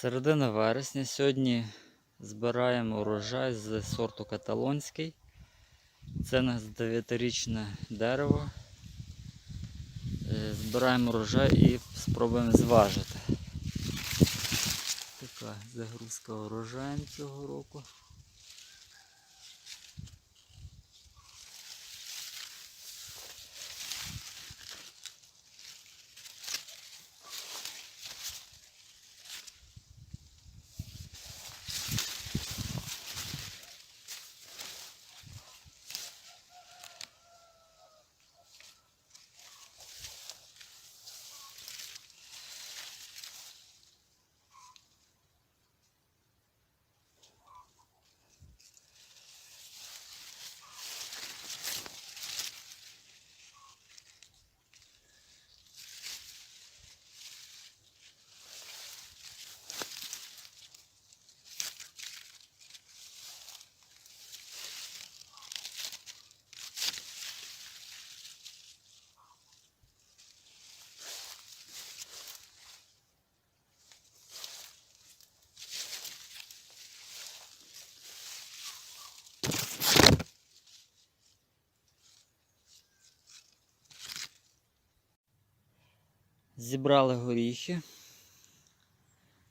Середина вересня. Сьогодні збираємо урожай з сорту каталонський. Це у нас 9-річне дерево. Е, Збираємо урожай і спробуємо зважити. Така загрузка урожаєм цього року. Зібрали горіхи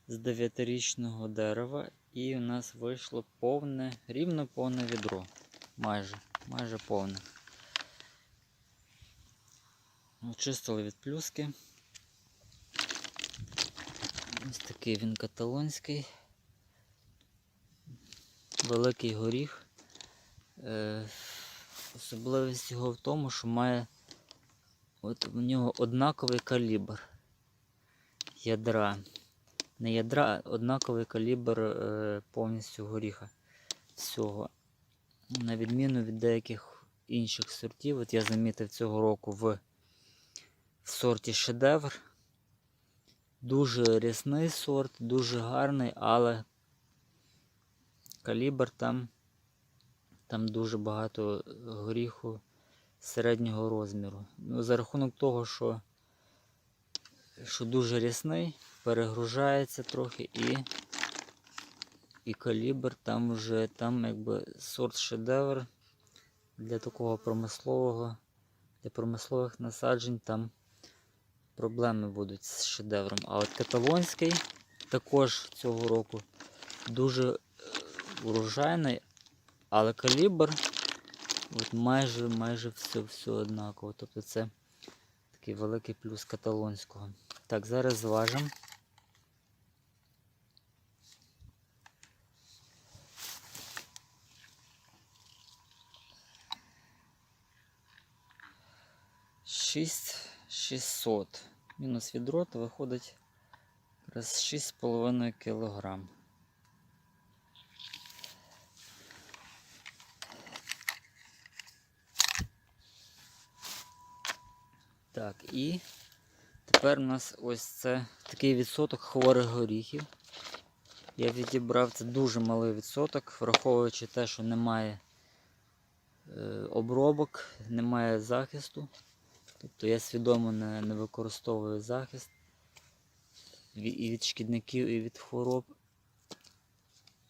з 9-річного дерева і у нас вийшло повне, рівно повне відро. Майже, майже повне. Очистили від плюски. Ось такий він каталонський. Великий горіх. Е, особливість його в тому, що має От в нього однаковий калібр ядра. Не ядра, а однаковий калібр е, повністю горіха всього. На відміну від деяких інших сортів, от я замітив цього року в, в сорті шедевр. Дуже рясний сорт, дуже гарний, але калібр там, там дуже багато горіху середнього розміру. Ну, За рахунок того, що що дуже рясний, перегружається трохи і і калібр там вже там якби сорт шедевр для такого промислового, для промислових насаджень там проблеми будуть з шедевром. А от каталонський також цього року дуже е, урожайний, але калібр От майже майже все все однаково. Тобто це такий великий плюс каталонського. Так, зараз зважимо. Шість 600. Мінус відро, то виходить якраз 6,5 кілограм. Так, і тепер у нас ось це такий відсоток хворих горіхів. Я відібрав це дуже малий відсоток, враховуючи те, що немає е, обробок, немає захисту. Тобто я свідомо не, не використовую захист і від шкідників, і від хвороб.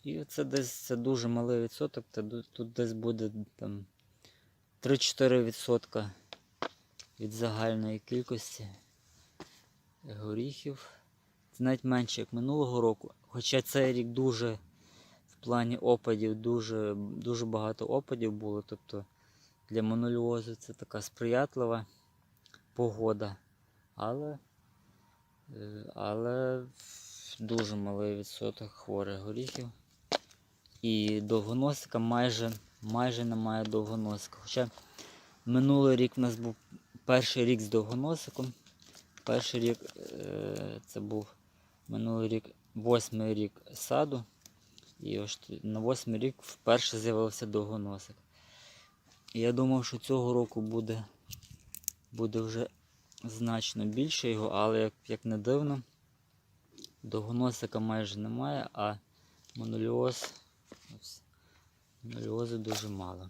І це десь це дуже малий відсоток, тут десь буде там 3-4% від загальної кількості горіхів. Це навіть менше, як минулого року. Хоча цей рік дуже в плані опадів, дуже дуже багато опадів було. Тобто для моноліозу це така сприятлива погода. Але е, але дуже малий відсоток хворих горіхів. І довгоносика майже майже немає довгоносика. Хоча минулий рік в нас був перший рік з довгоносиком. Перший рік е, це був минулий рік, восьмий рік саду. І ось на восьмий рік вперше з'явився довгоносик. Я думав, що цього року буде буде вже значно більше його, але як, як не дивно, довгоносика майже немає, а моноліоз, моноліозу дуже мало.